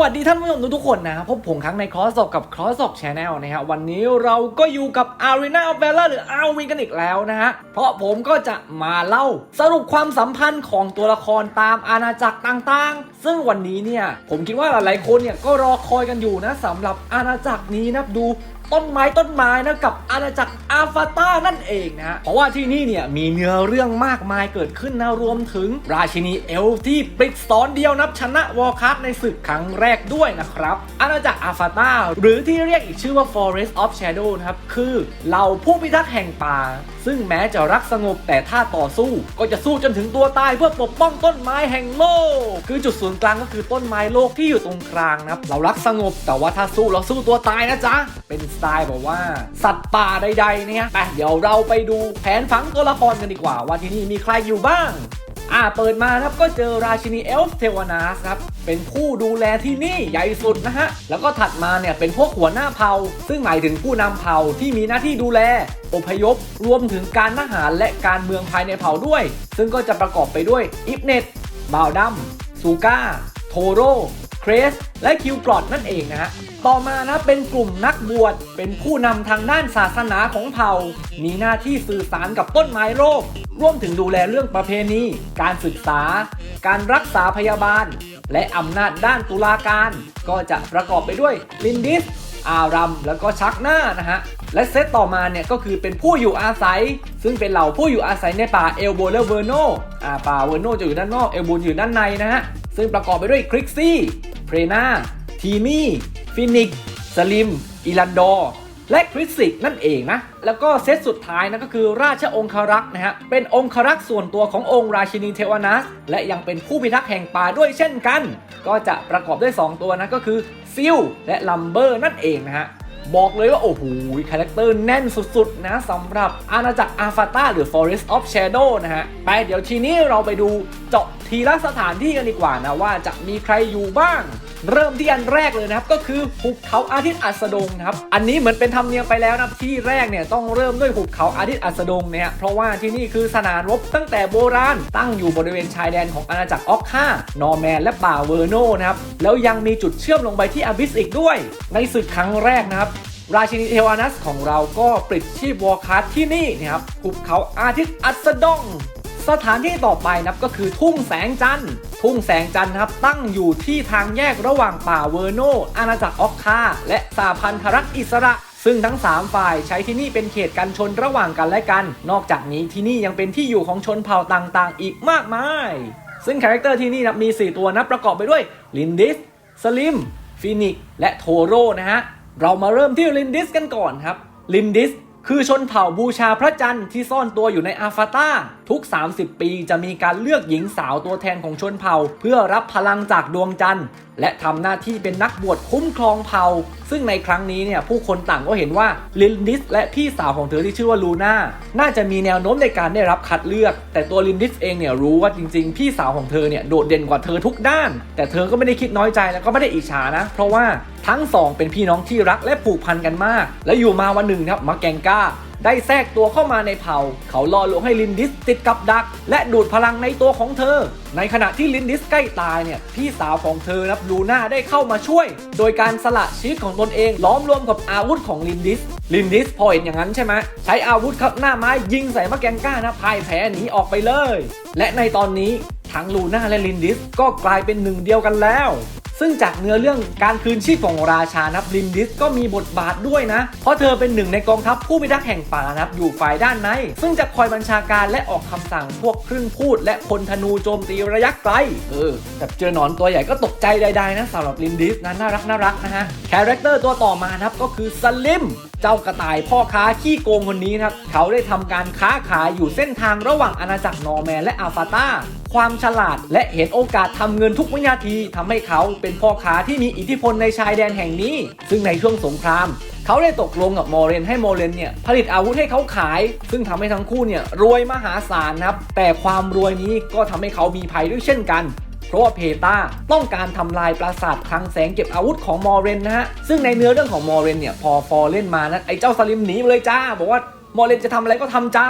วัสดีท่านผู้ชมทุกคนนะครับพบผมครั้งในคอสอกับคอส o ช Channel นะฮะวันนี้เราก็อยู่กับ Arena of Valor หรือ RV กันอีกแล้วนะฮะ เพราะผมก็จะมาเล่าสรุปความสัมพันธ์ของตัวละครตามอาณาจักรต่างๆ ซึ่งวันนี้เนี่ย ผมคิดว่าหลายๆคนเนี่ยก็รอคอยกันอยู่นะสำหรับอาณาจักรนี้นะดู ต้นไม้ต้นไม้นะกับอาณาจักรอาฟาตานั่นเองนะเพราะว่าที่นี่เนี่ยมีเนื้อเรื่องมากมายเกิดขึ้นนะรวมถึงราชินีเอลที่ปลิดสอนเดียวนับชนะวอร์คัสในศึกครั้งแรกด้วยนะครับอาณาจักรอาฟาตาหรือที่เรียกอีกชื่อว่า Forest of Shadow นะครับคือเหล่าผู้พิทักษ์แห่งป่า ซึ่งแม้จะรักสงบแต่ถ้าต่อสู้ ก็จะสู้จนถึงตัวตายเพื่อปกป้องต้นไม้แห่งโลก คือจุดศูนย์กลางก็คือต้นไม้โลกที่อยู่ตรงกลางนะครับเรารักสงบแต่ว่าถ้าสู้เราสู้ตัวตายนะจ๊ะเป็นสตล์แบบว่า สัตว์ป่าใดๆเนี่ยไปเดี๋ยวเราไปดูแผนฝังตัวละครกันดีกว่า ว่าที่นี่มีใครอยู่บ้าง อ่าเปิดมาครับก็เจอราชินีเอลฟ์เทวานาสครับเป็นผู้ดูแลที่นี่ใหญ่สุดนะฮะ แล้วก็ถัดมาเนี่ยเป็นพวกหัวหน้าเผ่า ซึ่งหมายถึงผู้นำเผ่าที่มีหน้าที่ดูแล อพยพ รวมถึงการทหารและการเมืองภายในเผ่าด้วย ซึ่งก็จะประกอบไปด้วยอิฟเนตบาวดัมซูก้า โทโร เครส และคิวกรอดนั่นเองนะฮะ ต่อมานะเป็นกลุ่มนักบวช เป็นผู้นำทางด้านศาสนาของเผ่า มีหน้าที่สื่อสารกับต้นไม้โลกร่วมถึงดูแลเรื่องประเพณี การศึกษา การรักษาพยาบาล และอำนาจด้านตุลาการ ก็จะประกอบไปด้วยลินดิส อารัม แล้วก็ชักหน้านะฮะ และเซตต่อมาเนี่ยก็คือเป็นผู้อยู่อาศัย ซึ่งเป็นเหล่าผู้อยู่อาศัยในป่าเอลโบและเวอร์โนอ่าป่าเวอร์โนจะอยู่ด้านนอก เอลโบอยู่ด้านในนะฮะ ซึ่งประกอบไปด้วยคริกซี่ เพรนา ทีมี่ฟินิกสลิมอิลันดอร์และคริสสิกนั่นเองนะ แล้วก็เซตสุดท้ายนะก็คือราชองครักษ์นะฮะ เป็นองครักษ์ส่วนตัวขององค์ราชินีเทวานัส และยังเป็นผู้พิทักษ์แห่งป่าด้วยเช่นกัน ก็จะประกอบด้วย 2 ตัวนะก็คือซิลและลัมเบอร์นั่นเองนะฮะ บอกเลยว่า โอ้โหคาแรคเตอร์แน่นสุดๆนะสำหรับอาณาจักรอาฟาตาหรือ Forest of Shadow นะฮะ ไปเดี๋ยวทีนี้เราไปดูเจาะ ทีละสถานที่กันดีกว่านะว่าจะมีใครอยู่บ้าง เริ่มที่อันแรกเลยนะครับก็คือหุบเขาอาทิตย์อัสดงครับอันนี้เหมือนเป็นธรรมเนียมไปแล้วนะที่แรกเนี่ยต้องเริ่มด้วยหุบเขาอาทิตย์อัสดงเนี่ยเพราะว่าที่นี่คือสนามรบตั้งแต่โบราณ ตั้งอยู่บริเวณชายแดนของอาณาจักรออกค่านอร์แมนและป่าเวอร์โนนะครับแล้วยังมีจุดเชื่อมลงไปที่อาบิสอีกด้วย ในศึกครั้งแรกนะครับราชินีเทวานัสของเราก็ปลิดชีพวอร์คัสที่นี่นะครับหุบเขาอาทิตย์อัสดง สถานที่ต่อไปนะครับก็คือทุ่งแสงจันทร์ทุ่งแสงจันทร์ครับตั้งอยู่ที่ทางแยกระหว่างป่าเวอร์โน อาณาจักรออกคาและสาพันธรัฐอิสระซึ่งทั้ง 3 ฝ่ายใช้ที่นี่เป็นเขตกันชนระหว่างกันและกัน นอกจากนี้ที่นี่ยังเป็นที่อยู่ของชนเผ่าต่างๆ อีกมากมาย ซึ่งคาแรคเตอร์ที่นี่นะมี 4 ตัวนะประกอบไปด้วยลินดิส สลิม ฟินิก และโทโร่นะฮะ เรามาเริ่มที่ลินดิสกันก่อนครับ ลินดิส คือชนเผ่าบูชาพระจันทร์ที่ซ่อนตัวอยู่ในอาฟาตาทุก 30 ปีจะมีการเลือกหญิงสาวตัวแทนของชนเผ่า เพื่อรับพลังจากดวงจันทร์ และทำหน้าที่เป็นนักบวชคุ้มครองเผ่า ซึ่งในครั้งนี้เนี่ยผู้คนต่างก็เห็นว่าลินดิสและพี่สาวของเธอที่ชื่อว่าลูน่าน่าจะมีแนวโน้มในการได้รับคัดเลือก แต่ตัวลินดิสเองเนี่ยรู้ว่าจริง ๆ พี่สาวของเธอเนี่ยโดดเด่นกว่าเธอทุกด้าน แต่เธอก็ไม่ได้คิดน้อยใจแล้วก็ไม่ได้อิจฉานะ เพราะว่าทั้งสองเป็นพี่น้องที่รักและผูกพันกันมาก และอยู่มาวันหนึ่งครับมาแกงก้า ได้แทรกตัวเข้ามาในเผ่า เขาล่อลวงให้ลินดิสติดกับดัก และดูดพลังในตัวของเธอ ในขณะที่ลินดิสใกล้ตายเนี่ยพี่สาวของเธอนับลูน่าได้เข้ามาช่วย โดยการสละชีวิตของตนเองล้อมรวมกับอาวุธของลินดิสลินดิสพอเห็นอย่างนั้นใช่ไหมใช้อาวุธครับหน้าไม้ยิงใส่มะแกงก้านะพายแพ้หนีออกไปเลย และในตอนนี้ทั้งลูน่าและลินดิสก็กลายเป็นหนึ่งเดียวกันแล้ว ซึ่งจากเนื้อเรื่องการคืนชีพของราชานับลินดิสก็มีบทบาทด้วยนะ เพราะเธอเป็นหนึ่งในกองทัพผู้พิทักษ์แห่งป่านะครับอยู่ฝ่ายด้านใน ซึ่งจะคอยบัญชาการและออกคำสั่งพวกครึ่งพูด และพลธนูโจมตีระยะไกล เออแบบเจอหนอนตัวใหญ่ก็ตกใจใดๆนะสำหรับลินดิสนะน่ารักน่ารักนะฮะคาแรคเตอร์ตัวต่อมานะครับก็คือสลิมเจ้ากระต่ายพ่อค้าขี้โกงคนนี้นะครับเขาได้ทำการค้าขายอยู่เส้นทางระหว่างอาณาจักรนอร์แมนและอาฟาตา ความฉลาด และเห็นโอกาสทำเงินทุกวินาทีทำให้เขาเป็นพ่อค้าที่มีอิทธิพลในชายแดนแห่งนี้ ซึ่งในช่วงสงครามเขาได้ตกลงกับโมเรนให้โมเรนเนี่ยผลิตอาวุธให้เขาขาย ซึ่งทำให้ทั้งคู่เนี่ยรวยมหาศาลนะครับ แต่ความรวยนี้ก็ทำให้เขามีภัยด้วยเช่นกันเพราะว่าเพตาต้องการทำลายปราสาทคลังแสงเก็บอาวุธของมอเรนนะฮะ ซึ่งในเนื้อเรื่องของมอเรนเนี่ยพอฟอเล่นมานะไอ้เจ้าสลิมหนีเลยจ้า บอกว่ามอเรนจะทำอะไรก็ทำจ้า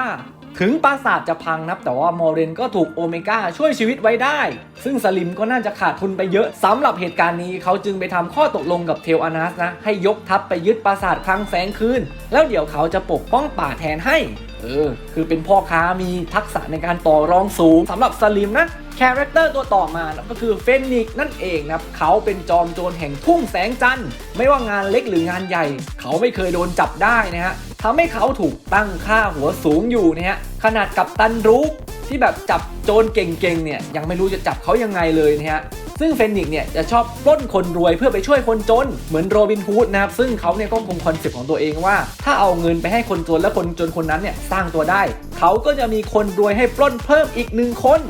ถึงปราสาทจะพังนับ แต่ว่ามอร์เรนก็ถูกโอเมก้าช่วยชีวิตไว้ได้ ซึ่งสลิมก็น่าจะขาดทุนไปเยอะสำหรับเหตุการณ์นี้เขาจึงไปทำข้อตกลงกับเทลอานัสนะ ให้ยกทัพไปยึดปราสาทคลังแสงคืน แล้วเดี๋ยวเขาจะปกป้องป่าแทนให้ เออ คือเป็นพ่อค้ามีทักษะในการต่อรองสูงสำหรับสลิมนะคาแรคเตอร์ตัวต่อมานะก็คือเฟนิกนั่นเองนะครับ เขาเป็นจอมโจรแห่งทุ่งแสงจันทร์ ไม่ว่างานเล็กหรืองานใหญ่ เขาไม่เคยโดนจับได้นะฮะ ทำให้เขาถูกตั้งค่าหัวสูงอยู่นะฮะขนาดกับตันรูกที่แบบจับโจรเก่งๆเนี่ยยังไม่รู้จะจับเขายังไงเลยนะฮะซึ่งเฟนิกเนี่ยจะชอบปล้นคนรวยเพื่อไปช่วยคนจน เหมือนโรบินฮูดนะครับ ซึ่งเขาเนี่ยก็คงคอนเซ็ปต์ของตัวเองว่า ถ้าเอาเงินไปให้คนจนแล้วคนจนคนนั้นเนี่ยสร้างตัวได้ เขาก็จะมีคนรวยให้ปล้นเพิ่มอีกหนึ่งคน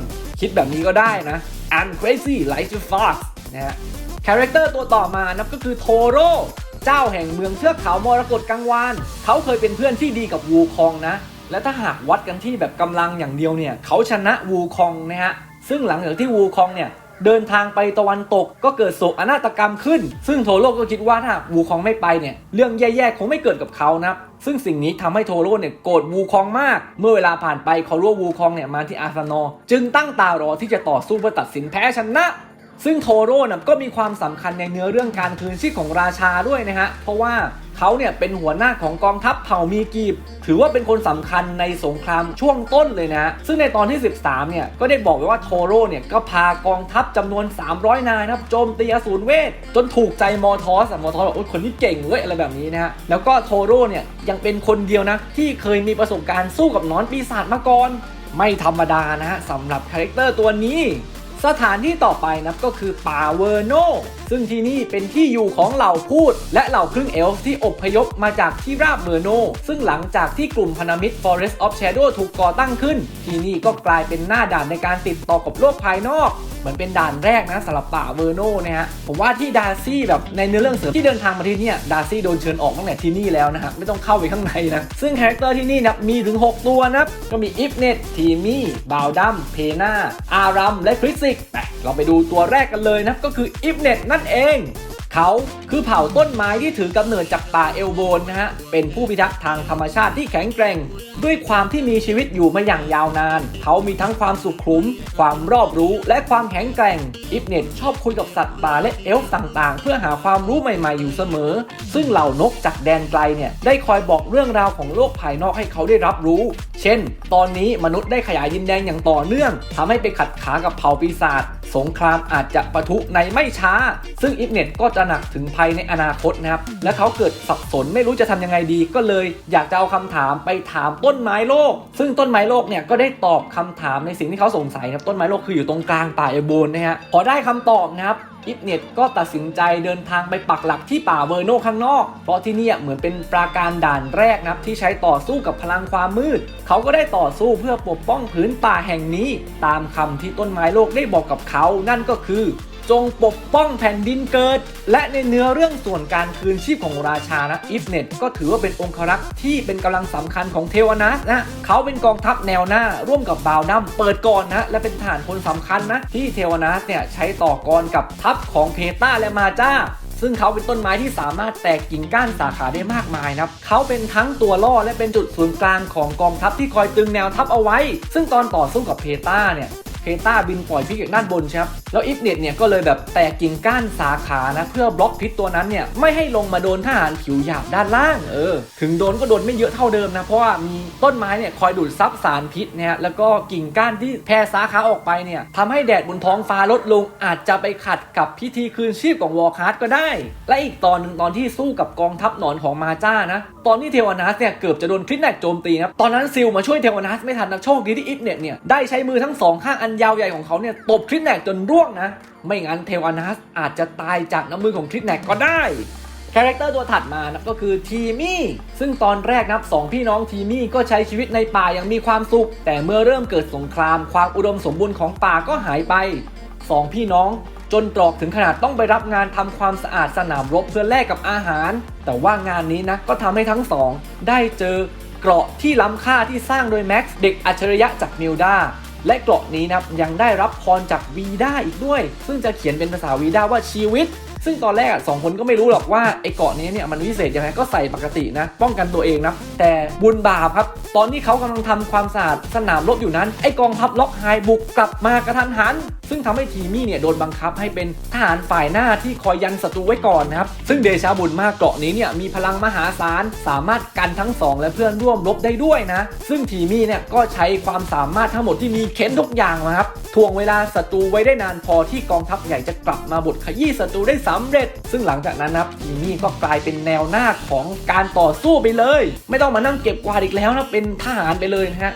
คิดแบบนี้ก็ได้นะ I'm crazy like you fox นะฮะคาแรคเตอร์ตัวต่อมานะก็คือโทโร่ เจ้าแห่งเมืองเทือกเขามรกตกังวานเขาเคยเป็นเพื่อนที่ดีกับวูคองนะ และถ้าหากวัดกันที่แบบกำลังอย่างเดียวเนี่ยเขาชนะวูคองนะฮะซึ่งหลังจากที่วูคองเนี่ยเดินทางไปตะวันตกก็เกิดโศกอนาฏกรรมขึ้น ซึ่งโทโร่ก็คิดว่าถ้าวูคองไม่ไปเนี่ยเรื่องแย่ๆคงไม่เกิดกับเขานะซึ่งสิ่งนี้ทำให้โทโร่เนี่ยโกรธวูคองมาก เมื่อเวลาผ่านไปเขารู้ว่าวูคองเนี่ยมาที่อาร์ซานอจึงตั้งตารอที่จะต่อสู้เพื่อตัดสินแพ้ชนะ ซึ่งโทโร่นะก็มีความสำคัญในเนื้อเรื่องการคืนชีพของราชาด้วยนะฮะ เพราะว่าเขาเนี่ยเป็นหัวหน้าของกองทัพเผ่ามีกีบ ถือว่าเป็นคนสำคัญในสงครามช่วงต้นเลยนะ ซึ่งในตอนที่ 13 เนี่ย ก็ได้บอกไว้ว่าโทโร่เนี่ย ก็พากองทัพจำนวน 300 นายนะครับ โจมตีอสูรเวท จนถูกใจมอทอสมอทอสบอกโอ้คนนี้เก่งเว้ยอะไรแบบนี้นะฮะ แล้วก็โทโร่เนี่ยยังเป็นคนเดียวนะที่เคยมีประสบการณ์สู้กับนอนปีศาจมาก่อน ไม่ธรรมดานะฮะสำหรับคาแรคเตอร์ตัวนี้ สถานที่ต่อไปนะก็คือป่าเวอร์โน ซึ่งที่นี่เป็นที่อยู่ของเหล่าพูด และเหล่าครึ่งเอลฟ์ที่อพยพมาจากที่ราบเวอร์โน ซึ่งหลังจากที่กลุ่มพันธมิตร Forest of Shadow ถูกก่อตั้งขึ้น ที่นี่ก็กลายเป็นหน้าด่านในการติดต่อกับโลกภายนอกเหมือนเป็นด่านแรกนะสำหรับป่าเวอร์โนนะฮะผมว่าที่ดาร์ซี่แบบในเนื้อเรื่องเสริมที่เดินทางมาที่นี่ดาร์ซี่โดนเชิญออกตั้งแต่ที่นี่แล้วนะฮะไม่ต้องเข้าไปข้างในนะ ซึ่งคาแรคเตอร์ที่นี่นะมีถึง 6 ตัวนะก็มีอิฟเนตทีมี่บาวดัมเพนาอารัมและคริสิกไปเราไปดูตัวแรกกันเลยนะก็คืออิฟเน็ตนั่นเอง เขาคือเผ่าต้นไม้ที่ถือกำเนิดจากป่าเอลโบนนะฮะ เป็นผู้พิทักษ์ทางธรรมชาติที่แข็งแกร่ง ด้วยความที่มีชีวิตอยู่มาอย่างยาวนาน เขามีทั้งความสุขุม ความรอบรู้ และความแข็งแกร่ง อิฟเน็ตชอบคุยกับสัตว์ป่าและเอลฟ์ต่างๆ เพื่อหาความรู้ใหม่ๆ อยู่เสมอ ซึ่งเหล่านกจากแดนไกลเนี่ยได้คอยบอกเรื่องราวของโลกภายนอกให้เขาได้รับรู้ เช่น ตอนนี้มนุษย์ได้ขยายดินแดนอย่างต่อเนื่องทำให้ไปขัดขากับเผ่าปีศาจ สงครามอาจจะปะทุในไม่ช้า ซึ่งอิฟเน็ตก็จะหนักถึงภัยในอนาคตนะครับ และเขาเกิดสับสนไม่รู้จะทำยังไงดี ก็เลยอยากจะเอาคำถามไปถามต้นไม้โลก ซึ่งต้นไม้โลกเนี่ยก็ได้ตอบคำถามในสิ่งที่เขาสงสัยครับต้นไม้โลกคืออยู่ตรงกลางป่าเอโบนนะฮะพอได้คำตอบนะครับอิฟเน็ตก็ตัดสินใจเดินทางไปปักหลักที่ป่าเวอร์โนข้างนอก เพราะที่นี่เหมือนเป็นปราการด่านแรกนะครับที่ใช้ต่อสู้กับพลังความมืด เขาก็ได้ต่อสู้เพื่อปกป้องพื้นป่าแห่งนี้ ตามคำที่ต้นไม้โลกได้บอกกับเขา นั่นก็คือ จงปกป้องแผ่นดินเกิด และในเนื้อเรื่องส่วนการคืนชีพของราชานะอิฟเน็ตก็ถือว่าเป็นองครักษ์ที่เป็นกำลังสำคัญของเทวนัสนะเขาเป็นกองทัพแนวหน้าร่วมกับบาวดัมเปิดก่อนนะและเป็นฐานคนสำคัญนะที่เทวนัสเนี่ยใช้ต่อกรกับทัพของเพตาและมาจ้าซึ่งเขาเป็นต้นไม้ที่สามารถแตกกิ่งก้านสาขาได้มากมายนะครับ เขาเป็นทั้งตัวล่อและเป็นจุดศูนย์กลางของกองทัพที่คอยตึงแนวทัพเอาไว้ ซึ่งตอนต่อสู้กับเพตาเนี่ย เพต้าบินปล่อยพิษจากด้านบนใช่ไหมแล้วอิฟเน็ตเนี่ยก็เลยแบบแตกกิ่งก้านสาขานะเพื่อบล็อกพิษตัวนั้นเนี่ยไม่ให้ลงมาโดนทหารผิวหยาบด้านล่างเออถึงโดนก็โดนไม่เยอะเท่าเดิมนะเพราะว่ามีต้นไม้เนี่ยคอยดูดซับสารพิษนะฮะแล้วก็กิ่งก้านที่แผ่สาขาออกไปเนี่ยทำให้แดดบนท้องฟ้าลดลงอาจจะไปขัดกับพิธีคืนชีพของวอร์คาร์ดก็ได้ และอีกตอนหนึ่งตอนที่สู้กับกองทัพหนอนของมาจ้านะ ตอนที่เทวานัสเนี่ยเกือบจะโดนคลิปแนกโจมตีนะตอนนั้นซิลมาช่วยเทวานัสไม่ทันนะโชคดีที่อิฟเน็ตเนี่ยได้ใช้มือทั้งสองข้างอันยาวใหญ่ของเขาเนี่ยตบคลิปแนกจนร่วงนะ ไม่งั้นเทวานัสอาจจะตายจากน้ำมือของคลิปแนกก็ได้คาแรคเตอร์ตัวถัดมานะก็คือทีมี่ซึ่งตอนแรกนับสองพี่น้องทีมี่ก็ใช้ชีวิตในป่าอย่างมีความสุข แต่เมื่อเริ่มเกิดสงคราม ความอุดมสมบูรณ์ของป่าก็หายไปสองพี่น้องจนตรอกถึงขนาดต้องไปรับงานทำความสะอาดสนามรบเพื่อแลกกับอาหาร แต่ว่างานนี้นะก็ทำให้ทั้งสองได้เจอเกราะที่ล้ำค่าที่สร้างโดยแม็กซ์เด็กอัจฉริยะจากมิลดา และเกราะนี้นะครับยังได้รับพรจากวีด้าอีกด้วย ซึ่งจะเขียนเป็นภาษาวีด้าว่าชีวิต ซึ่งตอนแรกอะสองคนก็ไม่รู้หรอกว่าไอ้เกาะนี้เนี่ยมันวิเศษยังไงก็ใส่ปกตินะ ป้องกันตัวเองนะแต่บุญบาปครับ ตอนที่เขากำลังทำความสะอาดสนามรบอยู่นั้น ไอ้กองทัพล็อกไฮบุกกลับมากระทันหัน ซึ่งทำให้ทีมี่เนี่ยโดนบังคับให้เป็นทหารฝ่ายหน้าที่คอยยันศัตรูไว้ก่อนนะครับซึ่งเดชาบุญมากเกาะนี้เนี่ยมีพลังมหาศาลสามารถกันทั้งสองและเพื่อนร่วมรบได้ด้วยนะ ซึ่งทีมี่เนี่ยก็ใช้ความสามารถทั้งหมดที่มีเค้นทุกอย่างนะครับทวงเวลาศัตรูไว้ได้นานพอที่กองทัพใหญ่จะกลับมาบดขยี้ศัตรูได้สำเร็จ ซึ่งหลังจากนั้นนะครับทีมี่ก็กลายเป็นแนวหน้าของการต่อสู้ไปเลย ไม่ต้องมานั่งเก็บกวาดอีกแล้วนะเป็นทหารไปเลยนะฮะ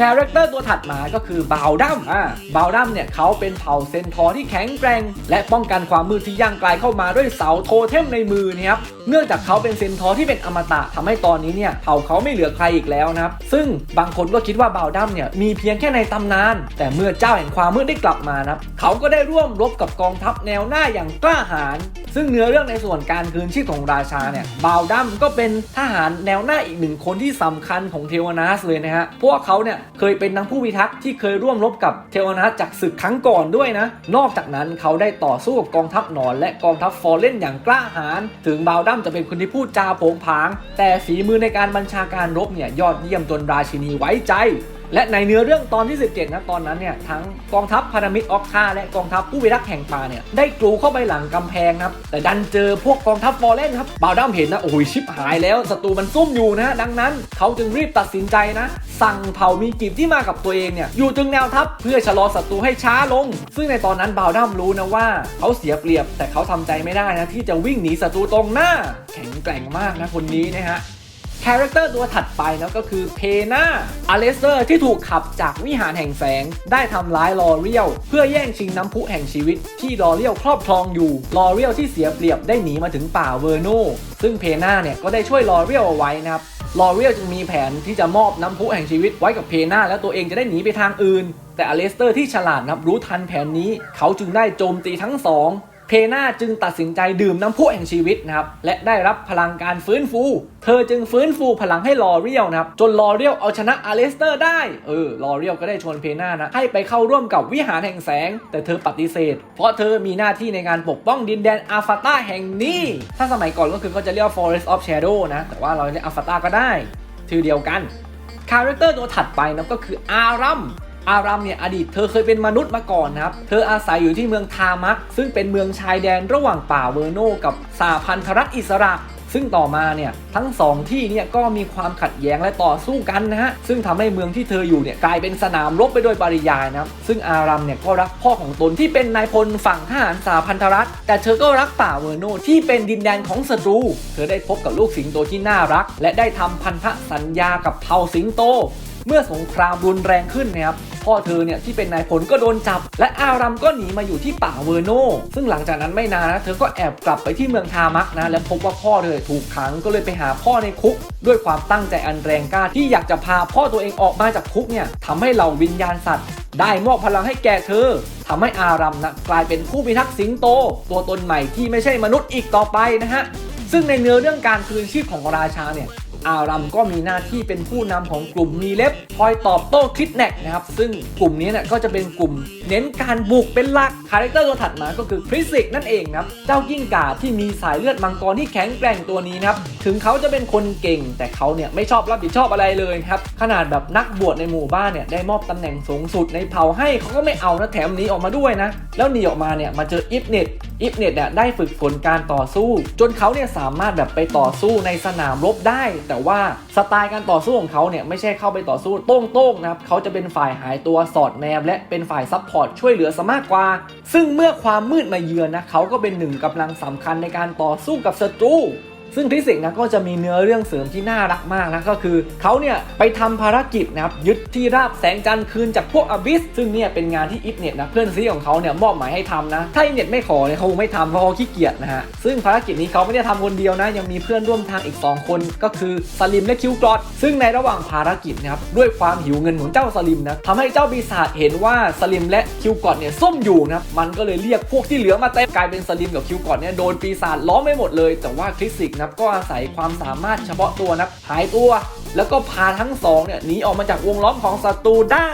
คาแรคเตอร์ตัวถัดมาก็คือบาวดัมอ่าบาวดัมเนี่ยเขาเป็นเผ่าเซนทอร์ที่แข็งแกร่ง และป้องกันความมืดที่ย่างไกลเข้ามาด้วยเสาโทเทมในมือเนี่ยครับเนื่องจากเขาเป็นเซนทอร์ที่เป็นอมตะทำให้ตอนนี้เนี่ยเผ่าเขาไม่เหลือใครอีกแล้วนะครับซึ่งบางคนก็คิดว่าบาวดัมเนี่ยมีเพียงแค่ในตำนาน แต่เมื่อเจ้าแห่งความมืดได้กลับมานะครับเขาก็ได้ร่วมรบกับกองทัพแนวหน้าอย่างกล้าหาญซึ่งเนื้อเรื่องในส่วนการคืนชีพของราชาเนี่ยบาวดัมก็เป็นทหารแนวหน้าอีกหนึ่งคนที่สำคัญของเทวนาสเลยนะฮะพว่าเขาเนี่ยเคยเป็นทั้งผู้พิทักษ์ที่เคยร่วมรบกับเทวนาทจากศึกครั้งก่อนด้วยนะ นอกจากนั้นเขาได้ต่อสู้กับกองทัพหนอน และกองทัพฟอร์เรนอย่างกล้าหาญถึงบาวดัมจะเป็นคนที่พูดจาโผงผาง แต่ฝีมือในการบัญชาการรบเนี่ยยอดเยี่ยมจนราชินีไว้ใจ และในเนื้อเรื่องตอนที่ 17นะตอนนั้นเนี่ยทั้งกองทัพพันธมิตรออกคาและกองทัพผู้พิทักษ์แห่งป่าเนี่ยได้กรูเข้าไปหลังกำแพงครับแต่ดันเจอพวกกองทัพฟอร์เรนครับบาวดัมเห็นนะโอ้ยชิบหายแล้วศัตรูมันซุ่มอยู่นะดังนั้นเขาจึงรีบตัดสินใจนะ สั่งเผ่ามีกีบที่มากับตัวเองเนี่ยอยู่ตรงแนวทัพเพื่อชะลอศัตรูให้ช้าลง ซึ่งในตอนนั้นบาวดัมรู้นะว่าเขาเสียเปรียบแต่เขาทำใจไม่ได้นะที่จะวิ่งหนีศัตรูตรงหน้า แข็งแกร่งมากนะคนนี้นะฮะ คาแรคเตอร์ตัวถัดไปนะก็คือเพนาอเลสเตอร์ที่ถูกขับจากวิหารแห่งแสง ได้ทำร้ายลอเรียลเพื่อแย่งชิงน้ำพุแห่งชีวิต ที่ลอเรียลครอบครองอยู่ลอเรียลที่เสียเปรียบได้หนีมาถึงป่าเวอร์โนซึ่งเพนาเนี่ยก็ได้ช่วยลอเรียลเอาไว้นะครับลอเรียลจึงมีแผนที่จะมอบน้ำพุแห่งชีวิตไว้กับเพนาแล้วตัวเองจะได้หนีไปทางอื่น แต่อเลสเตอร์ที่ฉลาดนะครับรู้ทันแผนนี้ เขาจึงได้โจมตีทั้งสอง เพนาจึงตัดสินใจดื่มน้ำพุแห่งชีวิตนะครับและได้รับพลังการฟื้นฟู เธอจึงฟื้นฟูพลังให้ลอเรียลนะครับจนลอเรียลเอาชนะอาเลสเตอร์ได้เออลอเรียลก็ได้ชวนเพนานะให้ไปเข้าร่วมกับวิหารแห่งแสง แต่เธอปฏิเสธ เพราะเธอมีหน้าที่ในการปกป้องดินแดนอาฟาตาแห่งนี้ ถ้าสมัยก่อนก็คือเขาจะเรียก Forest of Shadow นะแต่ว่าเราเรียกอาฟาตาก็ได้ชื่อเดียวกันคาแรคเตอร์ตัวถัดไปนะก็คืออารัม อารัมเนี่ยอดีตเธอเคยเป็นมนุษย์มาก่อนนะครับ เธออาศัยอยู่ที่เมืองทามัก ซึ่งเป็นเมืองชายแดนระหว่างป่าเวอร์โนกับสาพันธรัฐอิสระซึ่งต่อมาเนี่ยทั้งสองที่เนี่ยก็มีความขัดแย้งและต่อสู้กันนะฮะซึ่งทำให้เมืองที่เธออยู่เนี่ยกลายเป็นสนามรบไปโดยปริยายนะครับซึ่งอารัมเนี่ยก็รักพ่อของตนที่เป็นนายพลฝั่งทหารสาพันธรัฐ แต่เธอก็รักป่าเวอร์โนที่เป็นดินแดนของศัตรู เธอได้พบกับลูกสิงโตที่น่ารัก และได้ทำพันธสัญญากับเผ่าสิงโต เมื่อสงครามรุนแรงขึ้นนะครับพ่อเธอเนี่ยที่เป็นนายพลก็โดนจับ และอารัมก็หนีมาอยู่ที่ป่าเวอร์โน ซึ่งหลังจากนั้นไม่นานนะเธอก็แอบกลับไปที่เมืองทามักนะ และพบว่าพ่อเธอถูกขังก็เลยไปหาพ่อในคุก ด้วยความตั้งใจอันแรงกล้าที่อยากจะพาพ่อตัวเองออกมาจากคุกเนี่ยทำให้เหล่าวิญญาณสัตว์ ได้มอบพลังให้แก่เธอทำให้อารัมนะกลายเป็นผู้พิทักษ์สิงโต ตัวตนใหม่ที่ไม่ใช่มนุษย์อีกต่อไปนะฮะซึ่งในเนื้อเรื่องการคืนชีพของราชาเนี่ย อารัมก็มีหน้าที่เป็นผู้นำของกลุ่มมีเล็บคอยตอบโต้คิดแนกนะครับ ซึ่งกลุ่มนี้เนี่ยก็จะเป็นกลุ่มเน้นการบุกเป็นหลัก คาแรคเตอร์ตัวถัดมาก็คือคริสิกนั่นเองนะครับ เจ้ากิ้งก่าที่มีสายเลือดมังกรที่แข็งแกร่งตัวนี้นะครับ ถึงเขาจะเป็นคนเก่ง แต่เขาเนี่ยไม่ชอบรับผิดชอบอะไรเลยครับ ขนาดแบบนักบวชในหมู่บ้านเนี่ยได้มอบตำแหน่งสูงสุดในเผ่าให้เขาก็ไม่เอานะแถมหนีออกมาด้วยนะ แล้วหนีออกมาเนี่ยมาเจออิฟเน็ตอิฟเน็ตเนี่ยได้ฝึกฝนการต่อสู้ จนเขาเนี่ยสามารถแบบไปต่อสู้ในสนามรบได้แต่ว่าสไตล์การต่อสู้ของเขาเนี่ยไม่ใช่เข้าไปต่อสู้โต้งๆนะครับเขาจะเป็นฝ่ายหายตัวสอดแนมและเป็นฝ่ายซัพพอร์ตช่วยเหลือซะมากกว่า ซึ่งเมื่อความมืดมาเยือนนะเขาก็เป็นหนึ่งกำลังสำคัญในการต่อสู้กับศัตรู ซึ่งทริสิกนะก็จะมีเนื้อเรื่องเสริมที่น่ารักมากนะก็คือเขาเนี่ยไปทำภารกิจนะครับยึดที่ราบแสงจันทร์คืนจากพวกอบิส ซึ่งเนี่ยเป็นงานที่อิฟเน็ตนะเพื่อนซีของเขาเนี่ยมอบหมายให้ทำนะถ้าอิฟเน็ตไม่ขอเนี่ยเขาคงไม่ทำเพราะเขาขี้เกียจนะฮะซึ่งภารกิจนี้เขาไม่ได้ทำคนเดียวนะยังมีเพื่อนร่วมทางอีก 2 คนก็คือสลิมและคิวกรอดซึ่งในระหว่างภารกิจนะครับด้วยความหิวเงินของเจ้าสลิมนะทำให้เจ้าปีศาจเห็นว่าสลิมและคิวกรอดเนี่ยซุ่มอยู่นะมันก็เลยเรียกพวกที่เหลือมาเต็มกลายเป็นสลิมกับคิวกรอดเนี่ยโดนปีศาจล้อมไม่หมดเลยแต่ว่าคริสิกนะครับก็อาศัยความสามารถเฉพาะตัวนะครับหายตัว แล้วก็พาทั้งสองเนี่ยหนีออกมาจากวงล้อมของศัตรูได้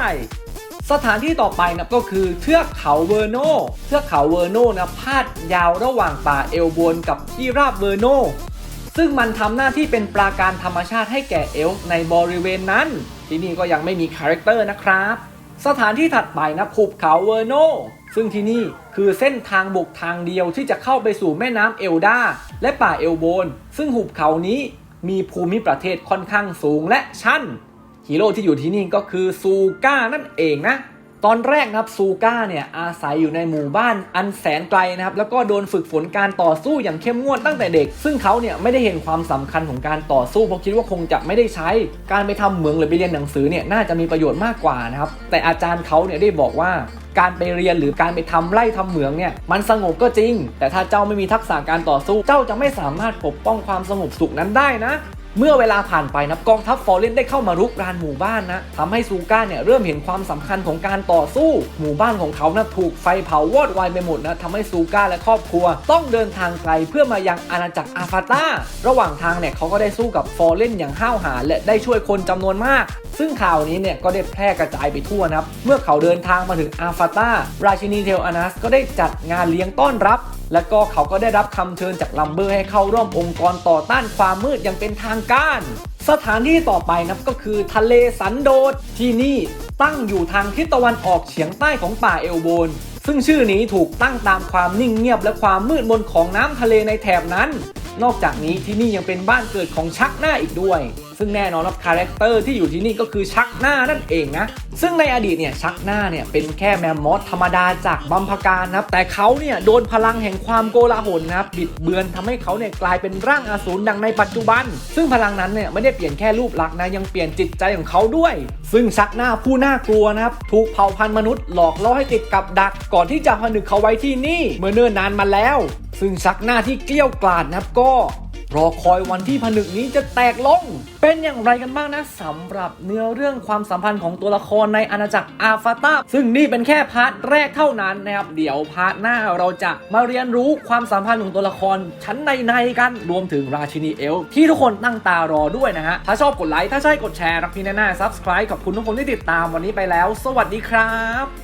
สถานที่ต่อไปนะก็คือเทือกเขาเวอร์โนเทือกเขาเวอร์โนนะพาดยาวระหว่างป่าเอลโบนกับที่ราบเวอร์โนซึ่งมันทำหน้าที่เป็นปราการธรรมชาติให้แก่เอลฟ์ในบริเวณนั้น ที่นี่ก็ยังไม่มีคาแรคเตอร์นะครับ สถานที่ถัดไปนะภูเขาเวอร์โน ซึ่งที่นี่คือเส้นทางบกทางเดียวที่จะเข้าไปสู่แม่น้ำเอลดาและป่าเอลโบน ซึ่งหุบเขานี้มีภูมิประเทศค่อนข้างสูงและชันฮีโร่ที่อยู่ที่นี่ก็คือซูก้านั่นเองนะ ตอนแรกนะครับซูก้าเนี่ยอาศัยอยู่ในหมู่บ้านอันแสนไกลนะครับ แล้วก็โดนฝึกฝนการต่อสู้อย่างเข้มงวดตั้งแต่เด็ก ซึ่งเขาเนี่ยไม่ได้เห็นความสำคัญของการต่อสู้เพราะคิดว่าคงจะไม่ได้ใช้ การไปทำเหมืองหรือไปเรียนหนังสือเนี่ยน่าจะมีประโยชน์มากกว่านะครับ แต่อาจารย์เขาเนี่ยได้บอกว่า การไปเรียนหรือการไปทำไร่ทำเหมืองเนี่ยมันสงบก็จริง แต่ถ้าเจ้าไม่มีทักษะการต่อสู้ เจ้าจะไม่สามารถปกป้องความสงบสุขนั้นได้นะ เมื่อเวลาผ่านไปนะกองทัพฟอร์เรนได้เข้ามารุกรานหมู่บ้านนะทำให้ซูก้าเนี่ยเริ่มเห็นความสำคัญของการต่อสู้ หมู่บ้านของเขานะถูกไฟเผาวอดวายไปหมดนะทำให้ซูก้าและครอบครัว ต้องเดินทางไกลเพื่อมายังอาณาจักรอาฟาตาระหว่างทางเนี่ยเขาก็ได้สู้กับฟอร์เรนอย่างห้าวหาญและได้ช่วยคนจำนวนมาก ซึ่งข่าวนี้เนี่ยก็ได้แพร่กระจายไปทั่วนะครับเมื่อเขาเดินทางมาถึงอาฟาตาราชินีเทลอานัสก็ได้จัดงานเลี้ยงต้อนรับแล้วก็เขาก็ได้รับคำเชิญจากลัมเบอร์ให้เข้าร่วมองค์กรต่อต้านความมืดอย่างเป็นทางการ สถานที่ต่อไปนะก็คือทะเลสันโดษที่นี่ตั้งอยู่ทางทิศตะวันออกเฉียงใต้ของป่าเอลโบนซึ่งชื่อนี้ถูกตั้งตามความนิ่งเงียบและความมืดมนของน้ำทะเลในแถบนั้น นอกจากนี้ที่นี่ยังเป็นบ้านเกิดของชักหน้าอีกด้วย ซึ่งแน่นอนว่าคาแรคเตอร์ที่อยู่ที่นี่ก็คือชักหน้านั่นเองนะ ซึ่งในอดีตเนี่ยชักหน้าเนี่ยเป็นแค่แมมมอสธรรมดาจากบัมพการนะครับ แต่เขาเนี่ยโดนพลังแห่งความโกลาหลนะครับบิดเบือนทำให้เขาเนี่ยกลายเป็นร่างอสูรดังในปัจจุบัน ซึ่งพลังนั้นเนี่ยไม่ได้เปลี่ยนแค่รูปลักษณ์นะยังเปลี่ยนจิตใจของเขาด้วย ซึ่งชักหน้าผู้น่ากลัวนะครับถูกเผ่าพันธุ์มนุษย์หลอกล่อให้ติดกับดัก ก่อนที่จะผนึกเขาไว้ที่นี่ เมื่อเนิ่นนานมาแล้ว ซึ่งชักหน้าที่เกลี้ยวกล่อมนะครับก็ รอคอยวันที่ผนึกนี้จะแตกลง เป็นอย่างไรกันบ้างนะสำหรับเนื้อเรื่องความสัมพันธ์ของตัวละครในอาณาจักรอาฟาตาซึ่งนี่เป็นแค่พาร์ทแรกเท่านั้นนะครับ เดี๋ยวพาร์ทหน้าเราจะมาเรียนรู้ความสัมพันธ์ของตัวละครชั้นในๆกันรวมถึงราชินีเอลที่ทุกคนตั้งตารอด้วยนะฮะ ถ้าชอบกดไลค์ ถ้าใช่กดแชร์รักพี่แน่ๆ subscribe ขอบคุณทุกคนที่ติดตามวันนี้ไปแล้ว สวัสดีครับ